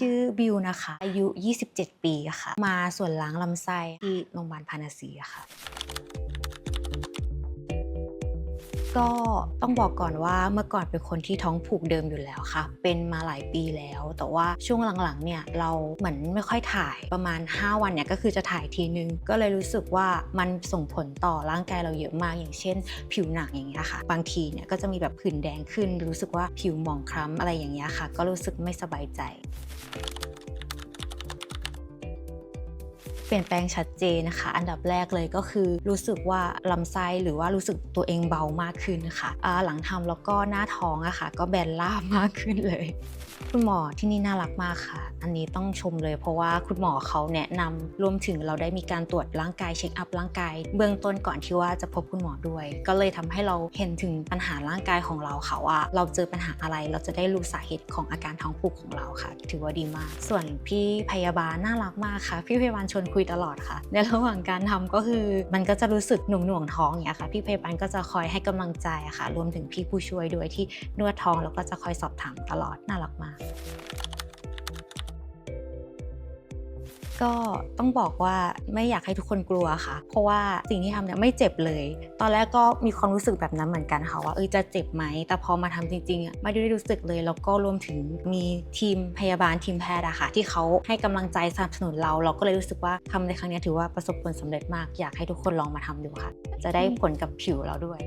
ชื่อบิวนะคะ อายุ 27 ปีค่ะ มาส่วนล้างลำไส้ที่โรงพยาบาลพานาซีอะค่ะ ก็ต้องบอกก่อนว่าเมื่อก่อนเป็นคนที่ท้องผูกเดิมอยู่แล้วค่ะ เป็นมาหลายปีแล้ว แต่ว่าช่วงหลังๆเนี่ยเราเหมือนไม่ค่อยถ่ายประมาณ 5 วันเนี่ยก็คือจะถ่ายทีนึง ก็เลยรู้สึกว่ามันส่งผลต่อร่างกายเราเยอะมากอย่างเช่น ผิวหนังอย่างเงี้ยค่ะ บางทีเนี่ยก็จะมีแบบผื่นแดงขึ้น รู้สึกว่าผิวหมองคล้ำอะไรอย่างเงี้ยค่ะ ก็รู้สึกไม่สบายใจ เปลี่ยนแปลงชัดเจนนะคะ อันดับแรกเลยก็คือรู้สึกว่าลำไส้หรือว่ารู้สึกตัวเองเบามากขึ้นค่ะอ่าหลังทำแล้วก็หน้าท้องอะค่ะ ก็แบนราบมากขึ้นเลย คุณหมอที่นี่น่ารักมากค่ะ อันนี้ต้องชมเลยเพราะว่าคุณหมอเขาแนะนำรวมถึงเราได้มีการตรวจร่างกายเช็คอัพร่างกาย เบื้องต้นก่อนที่ว่าจะพบคุณหมอด้วย ก็เลยทำให้เราเห็นถึงปัญหาร่างกายของเราค่ะว่า เราเจอปัญหาอะไรเราจะได้รู้สาเหตุของอาการท้องผูกของเราค่ะ ถือว่าดีมาก ส่วนพี่พยาบาลน่ารักมากค่ะ พี่พยาบาลชวนคุยตลอดค่ะ ในระหว่างการทำก็คือมันก็จะรู้สึกหน่วงหน่วงท้องอย่างเงี้ยค่ะ พี่พยาบาลก็จะคอยให้กำลังใจอะค่ะ รวมถึงพี่ผู้ช่วยด้วยที่นวดท้องแล้วก็จะคอยสอบถามตลอดน่ารักมาก ก็ต้องบอกว่าไม่อยากให้ทุกคนกลัวค่ะ เพราะว่าสิ่งที่ทำเนี่ยไม่เจ็บเลย ตอนแรกก็มีความรู้สึกแบบนั้นเหมือนกันค่ะว่าเออจะเจ็บไหม แต่พอมาทำจริงๆอะไม่ได้รู้สึกเลย แล้วก็รวมถึงมีทีมพยาบาลทีมแพทย์อะค่ะ ที่เขาให้กำลังใจสนับสนุนเรา เราก็เลยรู้สึกว่าทำในครั้งนี้ถือว่าประสบผลสำเร็จมาก อยากให้ทุกคนลองมาทำดูค่ะ จะได้ผลกับผิวเราด้วย